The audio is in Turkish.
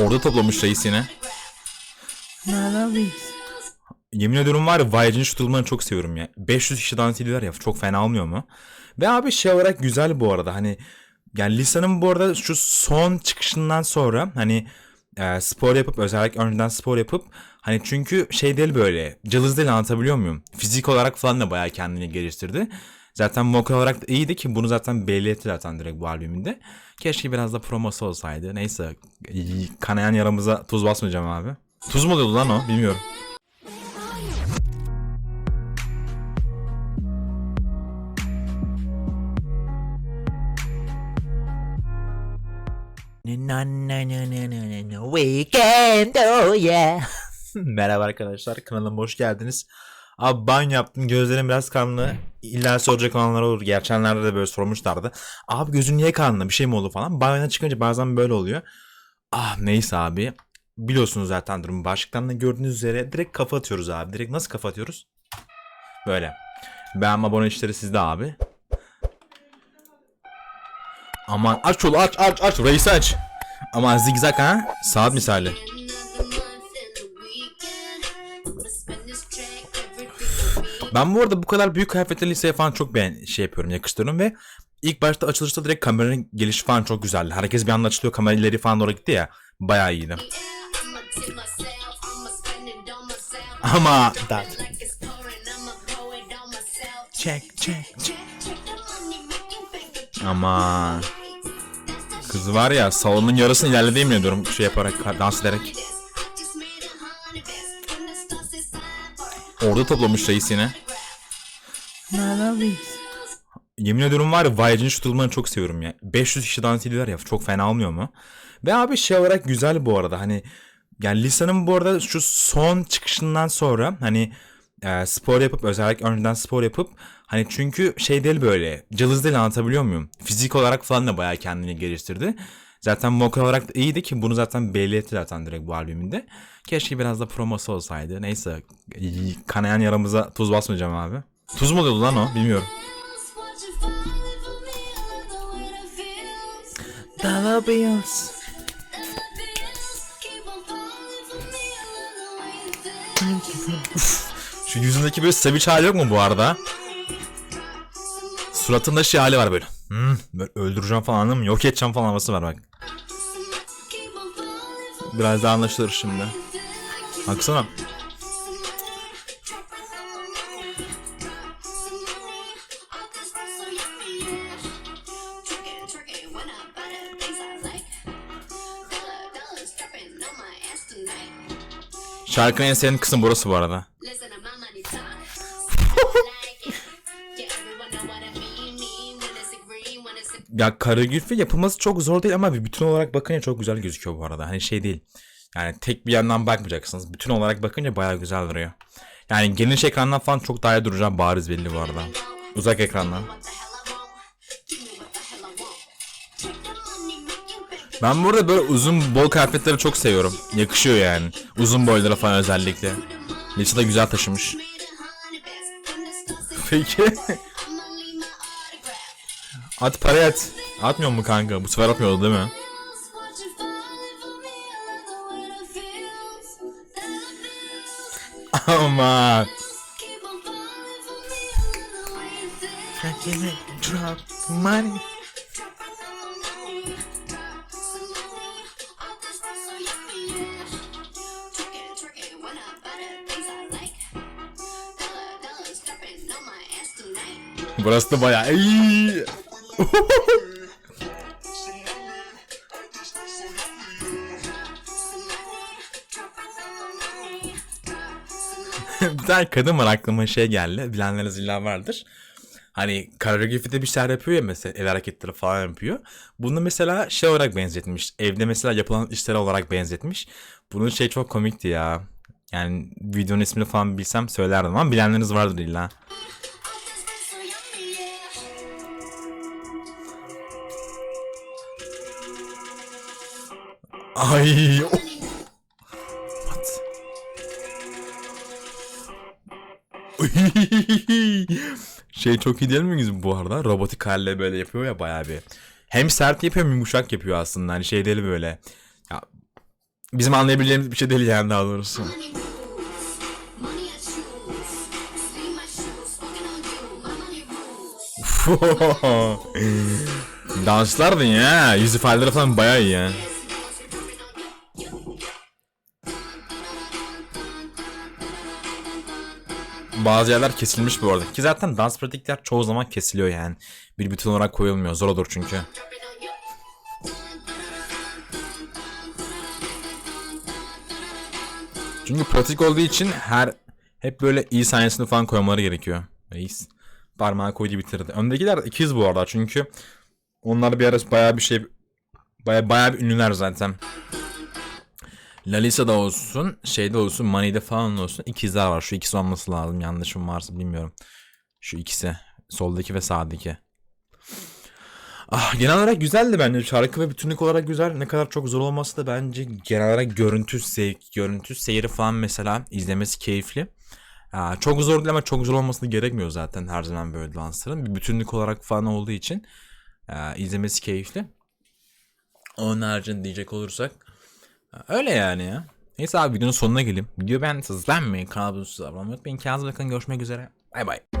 Orada toplamış reis yine. Yemin ediyorum var ya YG'nin şu durumlarını çok seviyorum ya. 500 kişi dans ediyorlar ya çok fena olmuyor mu? Ve abi şey olarak güzel bu arada hani yani Lisa'nın bu arada şu son çıkışından sonra hani e, spor yapıp özellikle önceden spor yapıp hani çünkü şey değil böyle cılız değil anlatabiliyor muyum? Fizik olarak falan da bayağı kendini geliştirdi. Zaten vokal olarak da iyiydi ki bunu zaten belli etti zaten direkt bu albümünde. Keşke biraz da promosu olsaydı. Neyse kanayan yaramıza tuz basmayacağım abi. Tuz mu oluyordu lan o bilmiyorum. Na na na na na na na weekend oh yeah. Merhaba arkadaşlar kanalıma hoş geldiniz. Abi banyo yaptım gözlerim biraz kanlı. İlla soracak olanlar olur. Geçenlerde de böyle sormuşlardı. Abi gözün niye kanlı bir şey mi oldu falan. Banyodan çıkınca bazen böyle oluyor. Ah neyse abi. Biliyorsunuz zaten durumu. Başlıktan da gördüğünüz üzere direkt kafa atıyoruz abi. Direkt nasıl kafa atıyoruz? Böyle. Ben abone işleri sizde abi. Aman aç yolu aç aç aç. Reis aç. Aman zigzag ha. Saat misali. Ben bu arada bu kadar büyük kıyafetli liseye falan çok beğen şey yapıyorum, yakıştırıyorum ve ilk başta açılışta direkt kameranın gelişi falan çok güzeldi. Herkes bir anda açılıyor, kamera falan doğru gitti ya. Bayağı iyiydi. Ama that. Check check check. Ama kız var ya salonun yarısını ilerledi yemin ediyorum şey yaparak dans ederek. Orada toplamış reis Yemin ediyorum var ya YG'nin şu çok seviyorum ya. 500 kişi dans ediyorlar ya çok fena olmuyor mu? Ve abi şey olarak güzel bu arada hani yani Lisa'nın bu arada şu son çıkışından sonra hani e, spor yapıp özellikle önceden spor yapıp hani çünkü şey değil böyle cılız değil anlatabiliyor muyum? Fizik olarak falan da bayağı kendini geliştirdi. Zaten vokal olarak da iyiydi ki bunu zaten belli etti zaten direkt bu albümünde. Keşke biraz da promosu olsaydı. Neyse kanayan yaramıza tuz basmayacağım abi. Tuz mu oluyordu lan o bilmiyorum. Dollar bills. Şu yüzündeki böyle savage hali yok mu bu arada? Suratında şey hali var böyle. Hmm, böyle öldüreceğim falan anladın mı? Yok edeceğim falan havası var bak. Biraz daha anlaşılır şimdi. Baksana. Şarkının en sevdiğim kısım burası bu arada. Ya koreografi yapılması çok zor değil ama bir bütün olarak bakınca çok güzel gözüküyor bu arada. Hani şey değil. Yani tek bir yandan bakmayacaksınız. Bütün olarak bakınca bayağı güzel duruyor. Yani geniş ekrandan falan çok daha iyi duracağım bariz belli bu arada. Uzak ekrandan. Ben burada böyle uzun bol kıyafetleri çok seviyorum. Yakışıyor yani. Uzun boylara falan özellikle. Lisa da güzel taşımış. Peki. At parayı at. Atmıyor mu kanka? Bu sefer atmıyordu değil mi? Ama Drop money. Burası da bayağı iyi. bir tane kadın var aklıma şey geldi. Bilenleriniz illa vardır. Hani koreografide bir şeyler yapıyor ya mesela el hareketleri falan yapıyor. Bunu mesela şey olarak benzetmiş. Evde mesela yapılan işler olarak benzetmiş. Bunun şey çok komikti ya. Yani videonun ismini falan bilsem söylerdim ama bilenleriniz vardır illa. Ay. oh. What? şey çok iyi değil mi bu arada? Robotik halle böyle yapıyor ya bayağı bir. Hem sert yapıyor hem yumuşak yapıyor aslında. Hani şey değil böyle. Ya bizim anlayabileceğimiz bir şey değil yani daha doğrusu. Danslardın ya. Yüz ifadeleri falan bayağı iyi ya. Bazı yerler kesilmiş bu arada. Ki zaten dans pratikler çoğu zaman kesiliyor yani. Bir bütün olarak koyulmuyor. Zor olur çünkü. Çünkü pratik olduğu için her hep böyle iyi sahnesini falan koymaları gerekiyor. Reis parmağı koydu bitirdi. Öndekiler ikiz bu arada çünkü onlar bir ara bayağı bir şey bayağı, bayağı bir ünlüler zaten. Lalisa da olsun, şeyde olsun, Money'de falan olsun ikizler var. Şu ikisi olması lazım. Yanlışım varsa bilmiyorum. Şu ikisi. Soldaki ve sağdaki. Ah, genel olarak güzeldi bence. Şarkı ve bütünlük olarak güzel. Ne kadar çok zor olması da bence genel olarak görüntü zevk, görüntü seyri falan mesela izlemesi keyifli. Aa, çok zor değil ama çok zor olması gerekmiyor zaten her zaman böyle dansların. Bir bütünlük olarak falan olduğu için aa, izlemesi keyifli. Onun haricinde diyecek olursak öyle yani ya. Neyse abi videonun sonuna geleyim. Video beğendiyseniz beğenmeyi, kanalıma abone olmayı unutmayın. Kendinize bakın görüşmek üzere. Bay bay.